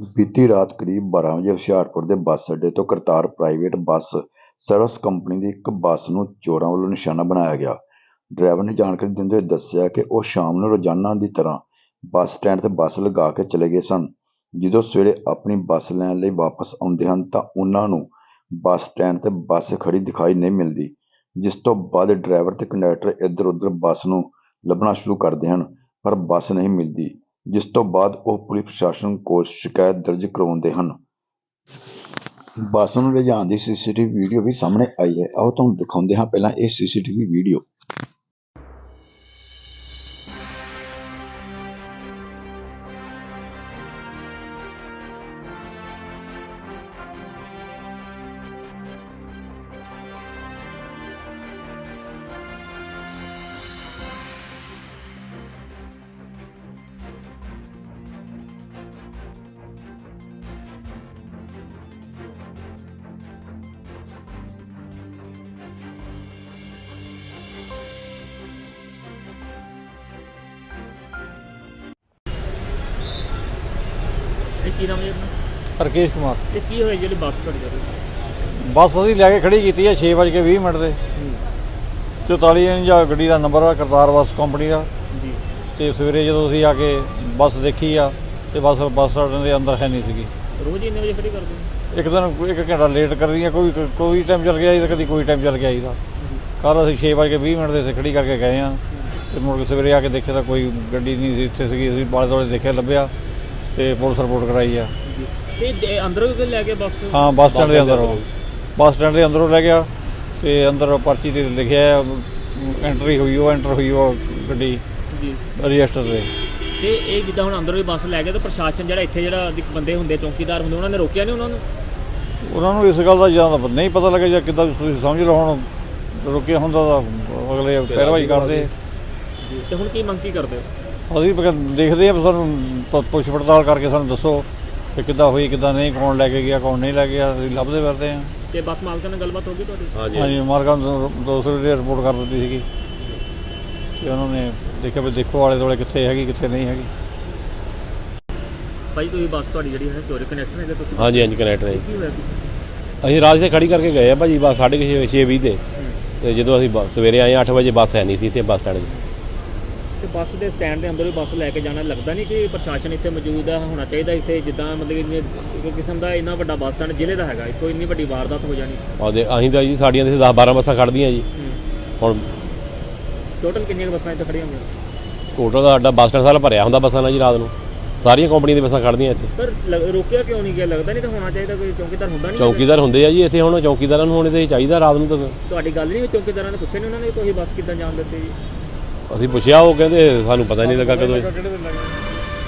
ਬੀਤੀ ਰਾਤ ਕਰੀਬ 12 ਵਜੇ ਹੁਸ਼ਿਆਰਪੁਰ ਦੇ ਬੱਸ ਅੱਡੇ ਤੋਂ Kartar private bus service company ਦੀ ਇੱਕ ਬੱਸ ਨੂੰ ਚੋਰਾਂ ਵੱਲੋਂ ਨਿਸ਼ਾਨਾ ਬਣਾਇਆ ਗਿਆ। ਡਰਾਈਵਰ ਨੇ ਜਾਣਕਾਰੀ ਦਿੰਦੇ ਹੋਏ ਦੱਸਿਆ ਕਿ ਉਹ ਸ਼ਾਮ ਨੂੰ ਰੋਜ਼ਾਨਾ ਦੀ ਤਰ੍ਹਾਂ ਬੱਸ ਸਟੈਂਡ 'ਤੇ ਬੱਸ ਲਗਾ ਕੇ ਚਲੇ ਗਏ ਸਨ। ਜਦੋਂ ਸਵੇਰੇ ਆਪਣੀ ਬੱਸ ਲੈਣ ਲਈ ਵਾਪਸ ਆਉਂਦੇ ਹਨ ਤਾਂ ਉਹਨਾਂ ਨੂੰ ਬੱਸ ਸਟੈਂਡ 'ਤੇ ਬੱਸ ਖੜੀ ਦਿਖਾਈ ਨਹੀਂ ਮਿਲਦੀ, ਜਿਸ ਤੋਂ ਬਾਅਦ ਡਰਾਈਵਰ ਤੇ ਕੰਡਕਟਰ ਇੱਧਰ ਉੱਧਰ ਬੱਸ ਨੂੰ ਲੱਭਣਾ ਸ਼ੁਰੂ ਕਰਦੇ ਹਨ, ਪਰ ਬੱਸ ਨਹੀਂ ਮਿਲਦੀ। ਜਿਸ ਤੋਂ ਬਾਅਦ ਉਹ ਪੁਲਿਸ ਪ੍ਰਸ਼ਾਸਨ ਕੋਲ ਸ਼ਿਕਾਇਤ ਦਰਜ ਕਰਵਾਉਂਦੇ ਹਨ। ਬੱਸ ਨੂੰ ਲਿਜਾਣ ਦੀ ਸੀਸੀਟੀਵੀ ਵੀਡੀਓ ਵੀ ਸਾਹਮਣੇ ਆਈ ਹੈ। ਆਓ ਤੁਹਾਨੂੰ ਦਿਖਾਉਂਦੇ ਹਾਂ ਪਹਿਲਾਂ ਇਹ ਸੀਸੀਟੀਵੀ ਵੀਡੀਓ। ਇਹ ਕੀ ਨਾਮ ਹੈ ਜੀ ਆਪਣਾ? ਰਕੇਸ਼ ਕੁਮਾਰ। ਇਹ ਕੀ ਹੋਇਆ ਜਿਹੜੀ ਬੱਸ ਘੜ ਗਈ ਬੱਸ ਅਸੀਂ ਲੈ ਕੇ ਖੜੀ ਕੀਤੀ ਹੈ 6:20 ਮਿੰਟ ਤੇ 44 ਇੰਚ ਆ ਗੱਡੀ ਦਾ ਨੰਬਰ ਆ ਕਰਤਾਰ ਬੱਸ ਕੰਪਨੀ ਦਾ। ਜੀ। ਤੇ ਸਵੇਰੇ ਜਦੋਂ ਅਸੀਂ ਆ ਕੇ ਬੱਸ ਦੇਖੀ ਆ ਤੇ ਬੱਸ ਬੱਸ ਸਟੈਂਡ ਦੇ ਅੰਦਰ ਹੈ ਨਹੀਂ ਸੀਗੀ। ਰੋਜ਼ ਹੀ ਇੰਨੇ ਵਜੇ ਖੜੀ ਕਰਦੇ ਹੋ? ਇੱਕ ਦਿਨ ਇੱਕ ਘੰਟਾ ਲੇਟ ਕਰਦੀ ਆ ਕੋਈ ਕੋਈ ਟਾਈਮ ਚੱਲ ਗਿਆ ਜੀ ਕਦੀ ਕੋਈ ਟਾਈਮ ਚੱਲ ਗਿਆ ਜੀ ਦਾ। ਕੱਲ ਅਸੀਂ 6:20 ਮਿੰਟ ਦੇ ਇੱਥੇ ਖੜੀ ਕਰਕੇ ਗਏ ਆ। ਤੇ ਮੁੜ ਕੇ ਸਵੇਰੇ ਆ ਕੇ ਦੇਖਿਆ ਤਾਂ ਕੋਈ ਗੱਡੀ ਨਹੀਂ ਸੀ ਇੱਥੇ ਸੀਗੀ ਅਸੀਂ ਬਾਲੇ ਦੁਆਲੇ ਦੇਖਿਆ ਲੱਭਿਆ। ਤੇ ਪੁਲਿਸ ਰਿਪੋਰਟ ਕਰਾਈ ਆ। ਤੇ ਦੇ- ਅੰਦਰੋਂ ਲੈ ਕੇ ਬੱਸ? ਹਾਂ ਬੱਸ ਸਟੈਂਡ ਦੇ ਅੰਦਰੋਂ। ਬੱਸ ਸਟੈਂਡ ਦੇ ਅੰਦਰੋਂ ਲੈ ਗਿਆ ਤੇ ਅੰਦਰ ਪਰਚੀ ਤੇ ਲਿਖਿਆ ਐਂਟਰੀ ਹੋਈ ਉਹ ਐਂਟਰ ਹੋਈ ਉਹ ਗੱਡੀ ਜੀ। ਰਜਿਸਟਰ ਤੇ। ਤੇ ਇਹ ਜਿੱਦਾਂ ਹੁਣ ਅੰਦਰੋਂ ਵੀ ਬੱਸ ਲੈ ਗਏ ਤਾਂ ਪ੍ਰਸ਼ਾਸਨ ਜਿਹੜਾ ਇੱਥੇ ਜਿਹੜਾ ਬੰਦੇ ਹੁੰਦੇ ਚੌਕੀਦਾਰ ਹੁੰਦੇ ਉਹਨਾਂ ਨੇ ਰੋਕਿਆ ਨਹੀਂ ਉਹਨਾਂ ਨੂੰ? ਉਹਨਾਂ ਨੂੰ ਇਸ ਗੱਲ ਦਾ ਜਾਂ ਤਾਂ ਨਹੀਂ ਪਤਾ ਲੱਗਿਆ ਜਾਂ ਕਿੱਦਾਂ ਤੁਸੀਂ ਸਮਝ ਲਓ ਹੁਣ ਰੁਕਿਆ ਹੁੰਦਾ ਤਾਂ ਅਗਲੇ ਪੈਰਵਾਈ ਕਰਦੇ। ਤੇ ਹੁਣ ਕੀ ਮੰਗ ਕੀ ਕਰਦੇ ਹੋ? ਅਸੀਂ ਦੇਖਦੇ ਆ ਸਾਨੂੰ ਪੁੱਛ ਪੜਤਾਲ ਕਰਕੇ ਸਾਨੂੰ ਦੱਸੋ ਕਿ ਕਿੱਦਾਂ ਹੋਈ ਕਿੱਦਾਂ ਨਹੀਂ ਕੌਣ ਲੈ ਕੇ ਗਿਆ ਕੌਣ ਨਹੀਂ ਲੈ ਕੇ ਗਿਆ ਅਸੀਂ ਲੱਭਦੇ ਫਿਰਦੇ ਆ। ਤੇ ਬੱਸ ਮਾਲਕਾਂ ਨਾਲ ਗੱਲਬਾਤ ਹੋ ਗਈ ਤੁਹਾਡੀ? ਹਾਂਜੀ। ਮਾਰਗਾਂ ਤੋਂ ਦੂਸਰੇ ਦੀ ਰਿਪੋਰਟ ਕਰ ਦਿੱਤੀ ਸੀਗੀ। ਤੇ ਉਹਨਾਂ ਨੇ ਦੇਖਿਆ ਵੀ ਦੇਖੋ ਆਲੇ ਦੁਆਲੇ ਕਿੱਥੇ ਹੈਗੀ ਕਿੱਥੇ ਨਹੀਂ ਹੈਗੀ। ਭਾਈ ਤੁਸੀਂ ਬੱਸ ਤੁਹਾਡੀ ਜਿਹੜੀ ਹੈ ਚੋਰੀ ਕਨੈਕਟ ਹੈਗੇ ਤੁਸੀਂ? ਹਾਂਜੀ ਹਾਂਜੀ ਕਨੈਕਟਰ ਹੈ। ਕੀ ਕੀ ਅਸੀਂ ਰਾਤ ਤੇ ਖੜੀ ਕਰਕੇ ਗਏ ਆ ਭਾਜੀ ਬਸ 6:30 ਛੇ ਵੀਹ ਤੇ ਤੇ ਜਦੋਂ ਅਸੀਂ ਬੱਸ- ਸਵੇਰੇ ਆਏ 8 ਵਜੇ ਬੱਸ ਹੈ ਨਹੀਂ ਸੀ ਇੱਥੇ ਬੱਸ ਸਟੈਂਡ 'ਤੇ ਤੇ ਬੱਸ ਦੇ ਸਟੈਂਡ ਦੇ ਅੰਦਰ ਵੀ ਬੱਸ ਲੈ ਕੇ ਜਾਣਾ ਲੱਗਦਾ ਨਹੀਂ ਕਿ ਪ੍ਰਸ਼ਾਸਨ ਇੱਥੇ ਮੌਜੂਦ ਹੈ ਹੋਣਾ ਚਾਹੀਦਾ ਇੱਥੇ ਜਿੱਦਾਂ ਮਤਲਬ ਕਿ ਕਿਸਮ ਦਾ ਇੰਨਾ ਵੱਡਾ ਬੱਸ ਸਟੈਂਡ ਜ਼ਿਲ੍ਹੇ ਦਾ ਹੈਗਾ ਇੱਥੋਂ ਇੰਨੀ ਵੱਡੀ ਵਾਰਦਾਤ ਹੋ ਜਾਣੀ। ਉਹਦੇ ਅਸੀਂ ਤਾਂ ਜੀ ਸਾਡੀਆਂ ਤੇ 10 12 ਬੱਸਾਂ ਖੜਦੀਆਂ ਜੀ। ਹੁਣ ਟੋਟਲ ਕਿੰਨੀਆਂ ਬੱਸਾਂ ਇੱਥੇ ਖੜੀਆਂ ਹੋਈਆਂ? ਟੋਟਲ ਦਾ ਸਾਡਾ ਬੱਸ ਸਟੈਂਡ ਸਾਰਾ ਭਰਿਆ ਹੁੰਦਾ ਬੱਸਾਂ ਨਾਲ ਜੀ ਰਾਤ ਨੂੰ। ਸਾਰੀਆਂ ਕੰਪਨੀਆਂ ਦੀਆਂ ਬੱਸਾਂ ਖੜਦੀਆਂ ਇੱਥੇ। ਪਰ ਲ- ਰੋਕਿਆ ਕਿਉਂ ਨਹੀਂ ਗਿਆ? ਲੱਗਦਾ ਨਹੀਂ ਤਾਂ ਹੋਣਾ ਚਾਹੀਦਾ ਕੋਈ ਚੌਕੀਦਾਰ ਹੁੰਦਾ ਨਹੀਂ ਚੌਕੀਦਾਰ ਹੁੰਦੇ ਆ ਜੀ ਇੱਥੇ ਹੁਣ ਚੌਕੀਦਾਰਾਂ ਨੂੰ ਹੋਣੇ ਤੇ ਚਾਹੀਦਾ ਰਾਤ ਨੂੰ ਤਾਂ ਤੁਹਾਡੀ ਗੱਲ ਨਹੀਂ ਚੌਕੀਦਾਰਾਂ ਨੇ ਪੁੱਛਿਆ ਨਹੀਂ ਉਹਨਾਂ ਨੇ ਤੁਸੀਂ ਬੱਸ ਕਿੱਦਾਂ ਜਾਣ ਦਿੱਤੀ ਜੀ? ਅਸੀਂ ਪੁੱਛਿਆ ਉਹ ਕਹਿੰਦੇ ਸਾਨੂੰ ਪਤਾ ਨਹੀਂ ਲੱਗਾ ਕਦੋਂ।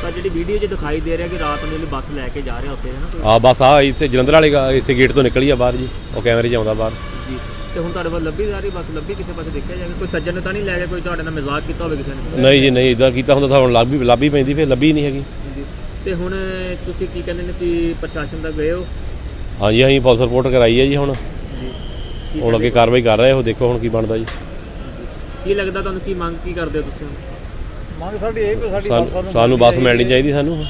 ਤਾਂ ਜਿਹੜੀ ਵੀਡੀਓ 'ਚ ਦਿਖਾਈ ਦੇ ਰਿਹਾ ਕਿ ਰਾਤ ਨੂੰ ਇਹ ਬੱਸ ਲੈ ਕੇ ਜਾ ਰਿਹਾ ਉੱਥੇ ਹੈ ਨਾ ਕੋਈ ਆ ਬਸ ਆ ਇੱਥੇ ਜਲੰਧਰ ਵਾਲੇ ਗਾ- ਇਸੇ ਗੇਟ ਤੋਂ ਨਿਕਲੀ ਆ ਬਾਹਰ ਜੀ ਉਹ ਕੈਮਰੇ 'ਚ ਆਉਂਦਾ ਬਾਹਰ। ਜੀ ਤੇ ਹੁਣ ਤੁਹਾਡੇ ਵੱਲ ਲੱਭੀ ਜਾ ਰਹੀ ਬੱਸ ਲੱਭੀ ਕਿਸੇ ਪਾਸੇ ਦੇਖਿਆ ਜਾਵੇ? ਕੋਈ ਸੱਜਣ ਨੇ ਤਾਂ ਨਹੀਂ ਲੈ ਗਿਆ ਕੋਈ ਤੁਹਾਡੇ ਨਾਲ ਮਜ਼ਾਕ ਕੀਤਾ ਹੋਵੇ ਕਿਸੇ ਨੇ? ਨਹੀਂ ਜੀ ਨਹੀਂ ਇਦਾਂ ਕੀਤਾ ਹੁੰਦਾ ਤਾਂ ਹੁਣ ਲੱਭ ਵੀ ਲੱਭ ਹੀ ਪੈਂਦੀ ਫਿਰ ਲੱਭੀ ਨਹੀਂ ਹੈਗੀ। ਜੀ ਤੇ ਹੁਣ ਤੁਸੀਂ ਕੀ ਕਹਿੰਦੇ ਨੇ ਕਿ ਪ੍ਰਸ਼ਾਸਨ ਦਾ ਗਏ ਹੋ? ਹਾਂਜੀ ਅਸੀਂ ਪੁਲਿਸ ਰਿਪੋਰਟ ਕਰਾਈ ਹੈ ਜੀ ਹੁਣ। ਜੀ ਹੁਣ ਅੱਗੇ ਕਾਰਵਾਈ ਕਰ ਰਹੇ ਹੋ ਦੇਖੋ ਹੁਣ ਕੀ ਬਣਦਾ ਜੀ। ਕੀ ਲੱਗਦਾ ਤੁਹਾਨੂੰ ਕੀ ਮੰਗ ਕੀ ਕਰਦੇ ਹੋ ਤੁਸੀਂ? ਮੰਗ ਸਾਡੀ ਇਹ ਵੀ ਸਾਡੀ ਸਾਨੂੰ ਬੱਸ ਮਿਲਣੀ ਚਾਹੀਦੀ ਸਾਨੂੰ